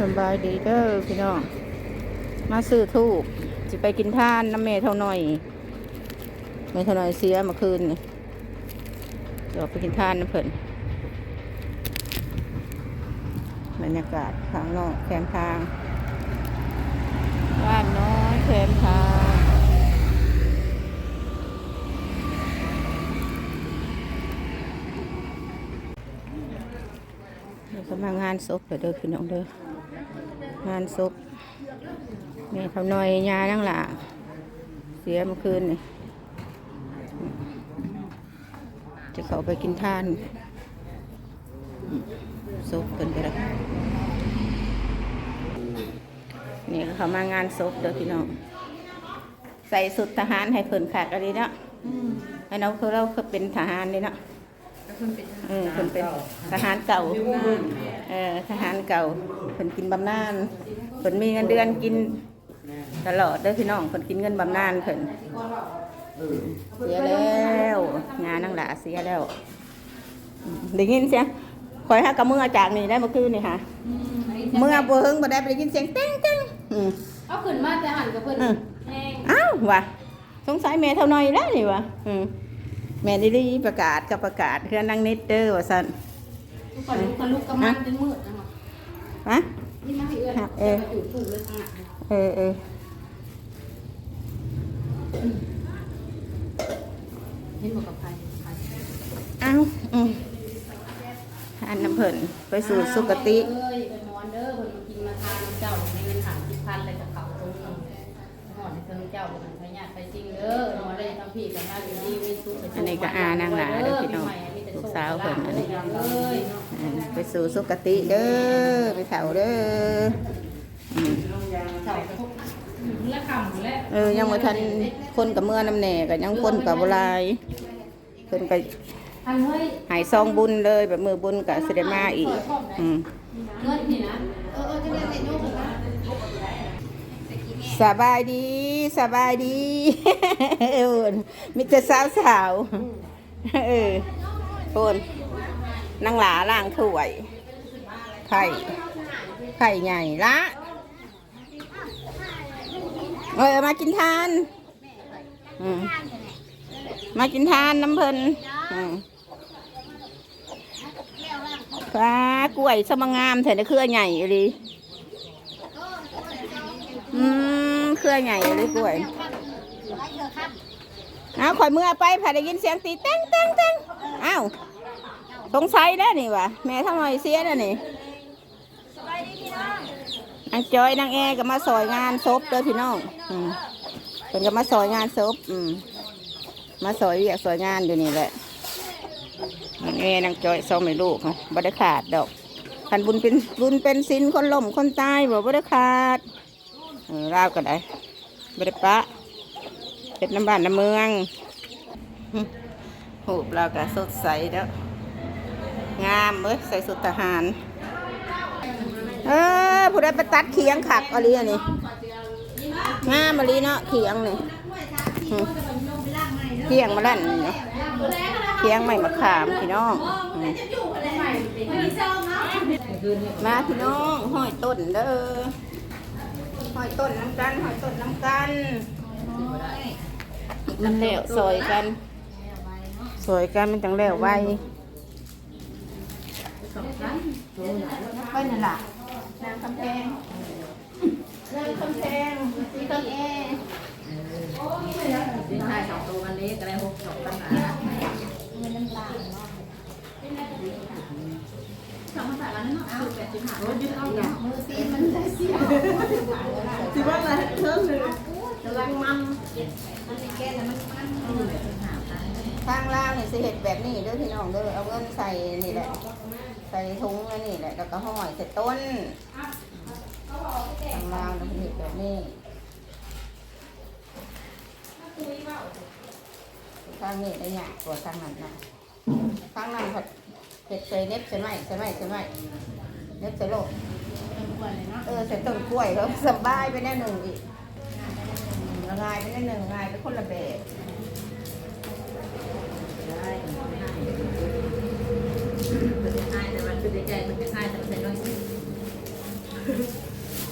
สบายดีเด้อพี่น้อง มาซื้อทูบจะไปกินท่านน้ำเมเท่าหน่อยเมเท่าหน่อยเสียเมื่อคืนนี่เดี๋ยวไปกินท่านน้ำเพิ่นบรรยากาศข้างนอกแคมทางบ้านน้อยแคมทางเดี๋ยวกำลังงานศพเดี๋ยวเด้อพี่น้องเด้อ งานศพแม่เขาหน่อยยานั่งหละเสียเมื่อคืนนี่จะเขาไปกินทานศพเป็นไปแล้วนี่เขามางานศพเด้อพี่น้องใส่สุดทหารให้เพิ่นขาดอะไรเนาะให้เราคือเราคือเป็นทหารเลยเนาะเออเพิ่นเป็นทหารเก่า เออทหารเก่า เพิ่นกินบำนาญเพิ่นมีเงินเดือนกินตลอดเด้อพี่น้องเพิ่นกินเงินบำนาญเพิ่นเสียแล้วงานนั่งหลาเสียแล้วอืมได้ยินเสียงคอยหากระเมื่อจากนี่ได้เมื่อคืนนี่ค่ะเมื่อบ่เฮิงบ่ได้ไปได้ยินเสียงเต้งเต้งอืมเอาขึ้นมาแต่หันกับเพิ่นอืมแห้งอ้าวว่ะสงสัยแม่เท่าน้อยแล้วนี่ว่ะอืมแม่ได้รีประกาศกับประกาศเพื่อนนั่งนิดเด้อว่าซั่นทุกคนลุกกันลุกกันมันจนมืดนะคะ ฮะนี่มาให้เอื้อนครับเออจะมาอยู่ถูกเลยข้างหลังเออเออเห็นบอกกับใครใครอ้าวอืมอันน้ำเพิ่นไปสู่สุคติเอ้ยไปนอนเด้อเพิ่นมากินมาทานน้ำเจ้าในเงินหาสิบพันเลยกับเขาตรงนี้หอดให้เพิ่นเจ้าเพิ่นพญาติไปจริงเด้อนอนเลยทั้งพี่กับน้าอยู่ดีมีสุขอันนี้ก็อานางหลาเด้อพี่น้อง ลูกสาวเพิ่นอันนี้อืมไปสู่สุคติเด้อไปเถาเด้ออืมเจ้าไปพบและคำและเออยังบ่ทันคนกับเมื่อน้ำแหน่ก็ยังคนกับบ่หลายเพิ่นก็ทันเฮ้ยหายซองบุญเลยแบบมือบุญก็สิได้มาอีกอืม เงินนี่นะเออเออจะเรียนแต่โยกนะสบายดีสบายดี เออมีแต่สาวสาวๆเออ โคนนางหลาล่างถ้วยไข่ไข่ใหญ่ละเออมากินทานอืมมากินทานน้ำเพลินฟ้ากล้วยสมงามแถวนี้เครือใหญ่เลยอืมเครือใหญ่เลยกล้วยเอาข่อยเมื่อไปผ่าได้ยินเสียงตีเต้งเต้งเต้ง อ้าวสงสัยได้วนี่วะแม่ทำไมเสียน่ะนี่นางจอยนางแอก็มาซอยงานศพเด้อพี่น้องอืมเป็นก็มาซอยงานศพอืมมาซอยเรียกซอยงานอยู่นี่แหละนางแอนางจอยสองไม่ลูกค่ะบ่ได้ขาดดอกคันบุญเป็นบุญเป็นสินคนล่มคนตายบ่บ่ได้ขาดเออลาวก็ได้บริปะเป็นน้ำบ้านน้ำเมือง หูบเราก็สดใสแล้ว งามเว้ยใส่สุดทหาร เออผู้ใดไปตัดเขียงขักอะไรอันนี้งามอะไรเนาะเขียงนี่เขียงมาลั่นนี่เนาะเขียงใหม่มะขามพี่น้อง มาพี่น้องห้อยต้นเด้อหอยต้นน้ำกันหอยต้นน้ำกัน มันแล้วซอยกัน ซอยกันมันจังแล้วไวไปนั่นล่ะนางคำแพงนางคำแพงสีคำแอดินไทยสองตัววันนี้ก็ได้หกสองปัญหาสองภาษาแล้วเนาะคือแปดสิบห้าโอ้ยยึดเอาอย่างมือซีมันได้ซียวสิว่าอะไรเทิงหนึ่งกำลังมันมันในแก้ ทางล่างนี่สิเห็ดแบบนี้เด้อพี่น้องเด้อเอาเงินใส่นี่แหละ ใส่ถุงอันนี่แหละแล้วก็ห้อยใส่ต้นทางล่างเราเห็ดแบบนี้ทางนี้ได้ยากกว่าทางนั้นนะทางนั้นผัดเห็ดใส่เน็บใส่ไหมใส่ไหมใส่ไหมเน็บใส่โลกเออใส่ต้นกล้วยแล้วสบายไปแน่หนึ่งอีกละลายไปแน่หนึ่งลายไปคนละแบบ ได้เป็นง่ายแต่มันคือใจมันเป็นง่ายแต่มันเป็นน้อย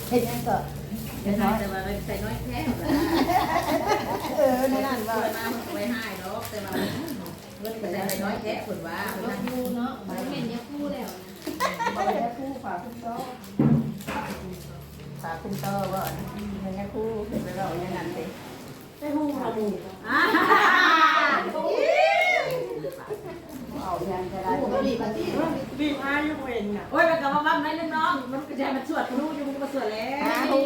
เฮ็ดหยังก็แต่ใส่แต่ว่าใส่น้อยแค่หรอเออในนั้นว่ามาไว้ให้เนาะแต่ว่าเงินก็ใส่น้อยแค่คนว่าคนนั้นคู่เนาะบ่เห็นยาคู่แล้วบ่ได้คู่ฝากคุณโตฝากคุณโตบ่เฮ็ดหยังคู่เฮ็ดไปเว้าอย่างนั้นสิได้คู่เขาหมู่อ่าเอาอย่างก็ได้คู่ก็ดี บัดนี้บีบอายุเวนน่ะโอ้ยมันก็มาบ้านนั่นน้องมันก็จะมันสวดรู้อยู่มันก็สวดแล้วหาฮู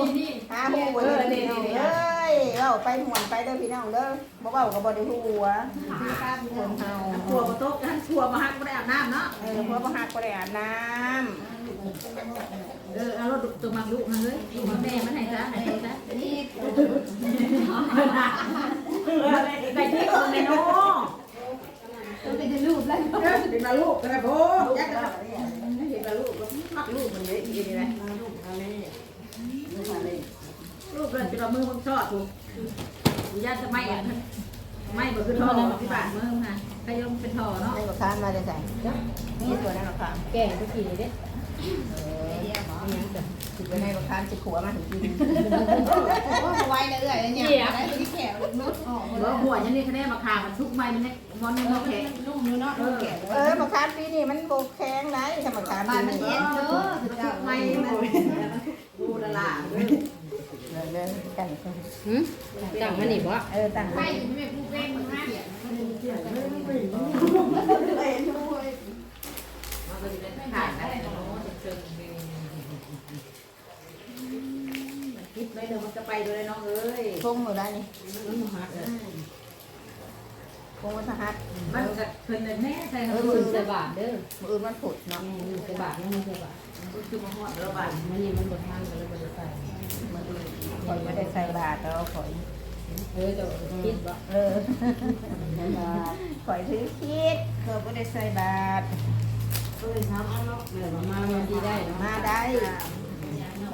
หาฮูบ่ได้พี่น้องเอ้ยเว้าไปม่วนไปเด้อพี่น้องเด้อบ่เว้าก็บ่ได้ฮู้หัวคนเฮาทัวมาโต๊ะท่านทัวมาฮักไม่ได้อาบน้ำเนาะเออเพราะบ่ฮักบ่ได้อาบน้ำเออเอารถตัวมักลูกมาเฮ้ยลูกมาแม่มันไหนจ้าไหนจ้านี่ไก่ที่คนในน้อง ต้องเป็นรูปแล้วเป็นมาลูกกันนะโบยักษ์ก็เห็นกับลูกมักลูกมันเยอะอีกนี่แหละลูกอะไรลูกเลลูกิดจะมือมันชอบถูกญาติจะไม่อะไม่บอกคือท่อที่บ้านมึงค่ะใครยงเป็นท่อเนาะได้บ่ค้ามมาเลยใส่นี่ตัวนั้นบ่ค้ามแก่ทุกทีเด้ เออสิไปให้บ่ค้านสิขัวมาถึงกินโอ้ไว้เลยเอ้ยเนี่ยได้ที่แขวนุดออกหัวหัวยันนี่คะแนนมาขามันทุกไม้มันเนี่ยมอนนี่มอแข็งนุ่มอยู่เนาะนุ่มแขวเออบ่ค้านปีนี้มันบ่แข็งไหนถ้าบ่ค้านบ้าปีนมันนี้เย็นเด้อสุดยอดไม่มันดูละล่ะเด้อเด้อกันจังมันนี่บ่เออตั้งไม่ไม่พูดเล่นมันเขียนมันเขียนมันก็จะเป็นขาดได้เนาะเชิงคิดไว้ เดี๋ยวมันจะไปเลยน้องเอ้ยพงอยู่ได้นี่พงวันพฤหัสมันก็เพิ่นแม่ใส่เอเอออมื้อมือื่อนใส่ใส่บาบาททเด้อมื้ออื่นมันผุดเนาะใส่บาทนี่มันใส่บาทคือมาฮอดแล้วบาทมันนี่มันบ่ทานก็เลยบ่ได้ใส่มื้ออื่นข่อยบ่ได้ใส่บาทแล้วข่อยเออจะคิดบ่เออข่อยถือคิดข่อยบ่ได้ใส่บาทเออทำเอาเนาะเดี๋ยวมาวันที่ได้เนาะมาได้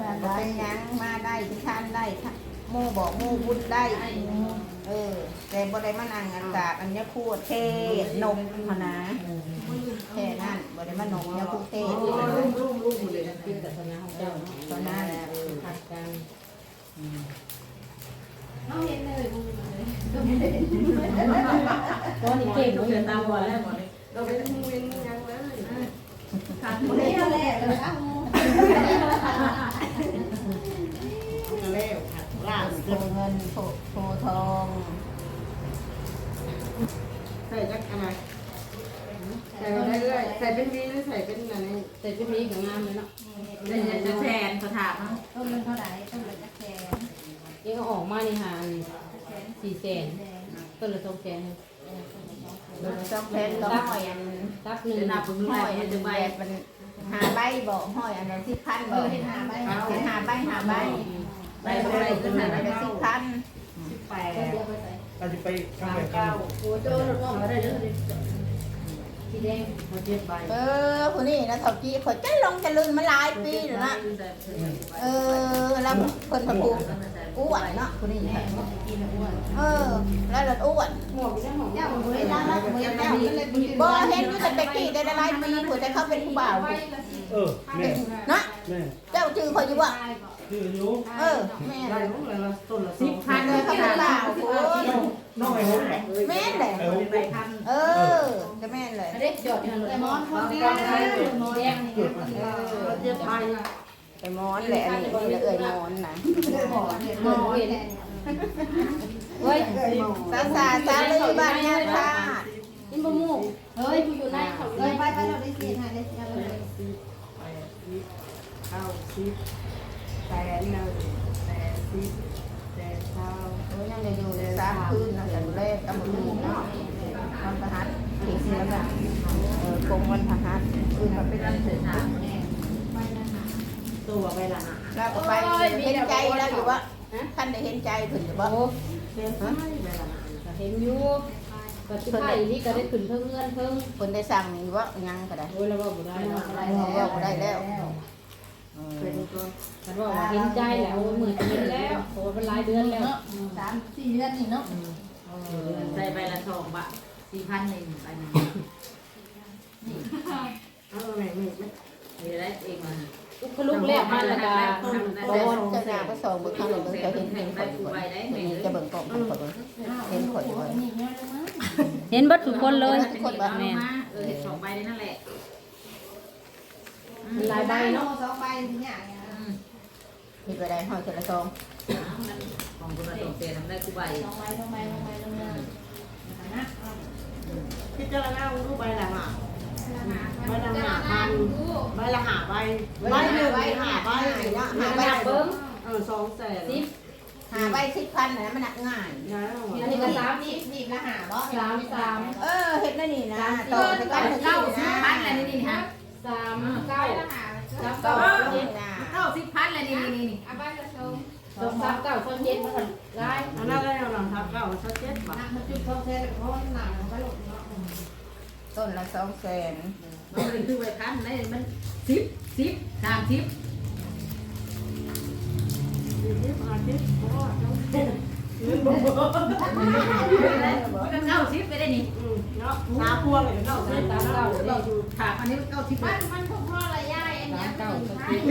มาได้ยังมาได้ที่ท่านได้ค่ะหมู่บอกหมู่บุญได้ เออ แต่บ่ได้มานั่งอันกาบอันเนี้ยคู่เทศนมมานะแค่นั้นบ่ได้มานมเนี้ยคู่เทศโอ้ลุงลุงลุงเลยกินกับคณะของเจ้าเนะตอนนั้นผัดกันน้องเห็นเลยมึงเลยตอนนี้เก่งเกินตาบอดแล้วเราเป็นมูเวนยังเลยขาดบ่บ่ได้ได้แหละเลยอ้าวล่า โพเงินโพโพทองใส่ยักอะไรใส่ได้เรื่อยใส่เป็นวีหรือใส่เป็นอะไรแต่จะมีกับงามเลยเนาะได้จะแทนเขาถามเนาะต้นเงินเท่าไหร่ต้นเงินจักแสนยังออกมานี่หาสี่แสนต้นละสองแสนจอมแพนก็ห้อยอันตักหนึ่งนับห้อยอันแบบมันหาใบบอกห้อยอันนั้นสิพันเอบอกอเห็นหาไหมหาหาใบหาใบใบใบขึ้นมาเป็นสิพันแปด เราจะไปทำแบบกันโอ้โจรก็มาได้เด้อสีแดงมาเจ็ดใบเออผู้นี้นะเท่ากี้ข่อยจะลงจะลืนมาหลายปีแล้วนะ เออแล้วเพิ่นพะปู อ้วนเนาะผู้นี้ค่เออ แล้วรถอ้วนหมวกยังหมวกเจ้าบ่ได้แล้วบ่ได้แล้วก็เลยบ่บ่เห็นอยู่แต่ตะกี้ได้หลายปีผู้แต่เขาเป็นผู้บ่าวเออแม่นะแม่เจ้าชื่อข่อยอยู่บ่คืออายุเออแม่ได้ลูกเลยละต้นละสสิอบงพันเลเลยยเขาเขาเป็นเป็นบ่าววโอ้ยน้องไอ้หกแม่นแหละไอ้หกไปพันเออจะแม่เลยเด็กจอดถนนแต่มอนคนนี้ก็ได้มอแดงมาเจ็ดใบ ไอ้มอนแหละอันนี้นี่แหละเอ่ยมอนนะหมอเนี่ยหมอเนี่ยเฮ้ยสาสาสาเลยบ้านเนี่ยค่ะกินบะหมูเฮ้ยกูอยู่ในเขาเออไปไปเราได้เสียหายได้เสียเลยแปดสิบเก้าสิบแปดหนึ่งแปดสิบแปดเก้าโอ้ยยังจะอยู่ในสามคืนนะแต่แรกกำหนดเนาะวันพฤหัสถึงเสียแบบเออกงวันพฤหัสอื่นมาเป็นวันศุกร์ ตัวไปละแล้วก็ไปเห็นใจแล้วอยู่ว่าท่านได้เห็นใจถึงหรือว่าโอ้เห็นอยู่ก็ที่ไผ่นี่ก็ได้ขึ้นเพิ่งเงินเพิ่งคนได้สั่งนี่ว่ายังก็ได้โอ้ยแล้วว่าบ่ได้เนาะว่าบ่ได้แล้วเป็นก็ฉันว่าเห็นใจแล้วโอ้ยหมื่นจะมีแล้วโอ้เป็นรายเดือนแล้วสามสี่เดือนนี่เนาะใส่ใบละสองบาทสี่พันหนึ่งใบหนึ่งเอาไหนไม่ไม่มีได้เองมา ตุ๊กพลุกแล้วมาแล้วก็โอ้เจ้าหน้าก็สองเบิ่งข้างหนึ่งเบิ่งจะเห็นเห็นข่อยอยู่บ่นี่จะเบิ่งกล้องข่อยเบิ่งเห็นข่อยอยู่บ่เห็นเบัดทุกคนเลยทุกคนบ่แม่นเออเห็ดสองใบนั่นแหละหลายใบเนาะสองใบทีเนี่ยมีไปได้ห้อยคนละซองของคุณตรงเตะทำได้กูใบสองใบสองใบสองใบสองใบนะพิจารณารูปใบหละหา ใบละหาพันใบละหาใบใบหนึ่งหาใบเนาะหาหาใบเบิ้งเออสองแสนสิบหาใบสิบพันนะมันหนักง่ายนะอันนี้ก็สามสิบนี่ละหาบ่สามสามเออเฮ็ดได้นี่นะต่อไปกันถึงเก้าสิบนะพันเลยนี่ฮะสามเก้าสามเก้าเก้าสิบพันเลยนี่นี่นี่อะใบละสองสองสามเก้าสองเจ็ดมันก็ได้อันนั้นก็ยังหลังทับเก้าชัดเจนป่ะมันจุดทองแท้เพราะหนังมันก็หลบเนาะ ต้นละสองแสนมันเป็นคือใบพันนี่มันสิบสิบสามสิบเงเส้นมันเก้าสิบไปได้นี่อืมเนาะตาพวงเลยเก้าส้นตาเก้าเราอยู่ถามอันนี้เก้าสิบมันมันพวกพ่ออะไรย่ายอันสานี้เก้าสองพเจ็ด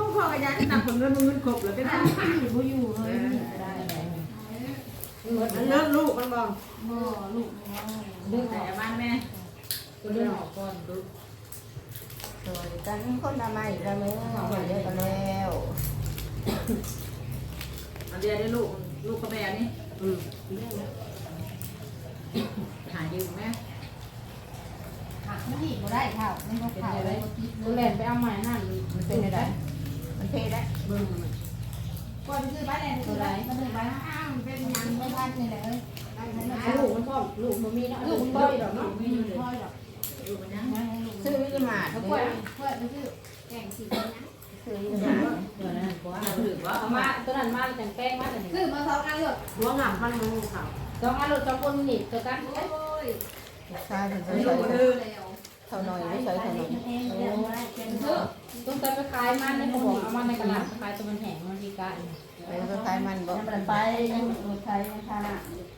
วกพ่อกับยายนำผลเงินมึงเงินครบเลยเป็นอันอยู่บ่อยู่เลยได้ อันนั้นลูกมันบอกดึงแต่บ้านแม่ตัวเรื่องออกก่อนดูสวยกันคนละไม่ละมือหอยเยอะกันแล้วอันเดียวได้ลูกลูกกับแม่นี่อืมหายืมแม่ไม่ดีบ่ได้ข้าวไม่ต้องข้าวเลยกูแล่นไปเอาใหม่นั่นมันเป็นอะไรมันเทได้เบิ่งมัน ก่อนคือบ้านแดงคือไรมันเป็นบ้านอ้าวเป็นยังไม่บ้านนี่แหละเอ้ยลูกมันพ่อลูกมันมีเนาะลูกมันบ่อยดอกเนาะไม่อยู่เลยอยู่มันยังซื้อวิลมาดแล้วเก็เพื่อนมันคือแกงสีนะซื้อวิลมาดเดี๋ยวนั้นบ่เอาถือว่าเอาเอามามาตัวนั้นมาแต่งแป้งมาแต่คือมาสองอันเลยหัวหงับมันมันขาวสองอันรถสองคนหนีบตัวกันโอ้ยใช่เป็นไม่ใส่รู้เลยแล้วเท่าหน่อยไม่ใช่เท่าหน่อย ต้องไปขายมันในเขาบอกเอามาในตลาดขายตัวมันแห้งมันดีกันไปก็คลายมันบ่มันไปยังใช้ยังทา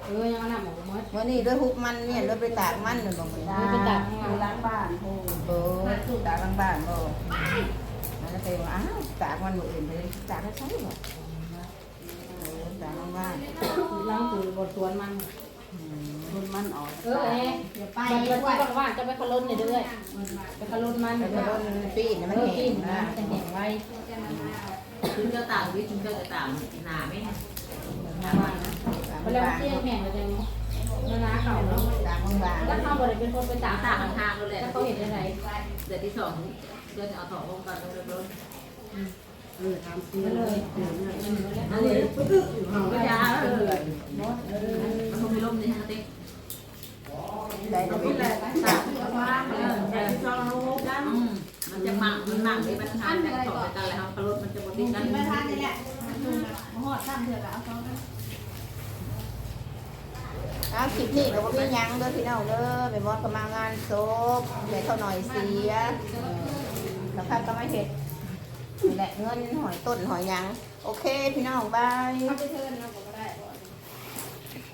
เออยังเอาน้ำหมกมดวันนี้ด้วยฮุบมันเนี่ยด้วยไปตากมันเลยบ่เหมือนมันไปตัดข้างหลังบ้านโอ้โอ้ตากหลังบ้านบ่มันจะเป็นว่าอ้าวตากมันบ่อื่นไปตากก็ใช่บ่ตากหลังบ้านล้างตูบนสวนมัน มันมันออกเออเอ๊ะเดี๋ยวไปไปมันด้วยก็ว่าจะไปขลุ่นเนี่ยด้วยไปขลุ่นมันแล้วก็โดนปีนเอมันอแห้กิงนนะมันจะแห้งไว้ถึงจะต่างวิถึงจะต่างหนาไหมหน้าบ้านนะไปแล้วเตี้ยแห้งแล้วจะนานาเข่าเนาะตากบางแล้วเขาบริเป็นคนไปตากต่าตางกทางเลยแหละถ้าเขาเห็นอะไรเดือนที่สองเดือนเอาถอดลงกันลงเลยเออทำซีก็เลเลยยอันนี้อยู่ห่างก็กันยาเลยมันคงมีลมในทางเต็ง ๆได้แล้ว นี่แหละต่างว่าเออ แต่ที่เราลงกัน มันจะมั่งมันมั่งที่มันทานจากต่อไปกันแล้วครับรถมันจะบดติดกัน ไม่ทานนี่แหละหอดข้ามเดือดแล้วเขา อ้าวคลิปนี้ก็บ่มีหยังเด้อพี่น้องเด้อไปมอดก็มางานศพแต่เขาหน่อยเสียแล้วค่ะก็มาเฮ็ดนี่แหละเงินหอยต้นหอยหยัง โอเคพี่น้องบายเขาไปเทินเราก็ได้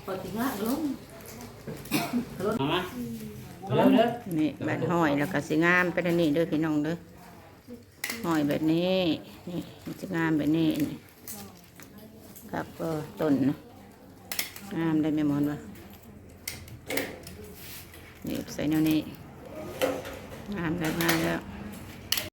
พอถึงละลงมาเร็วเด้อนี่แบบหอยแล้วก็สิงามไปทางนี้เด้อพี่น้องเด้อหอยแบบนี้นี่มันสิงามแบบนี้นี่ครับก็ต้นนะงามได้ไหมมอนวะ นี่ใส่แนวนี้งามแล้วงามแล้ว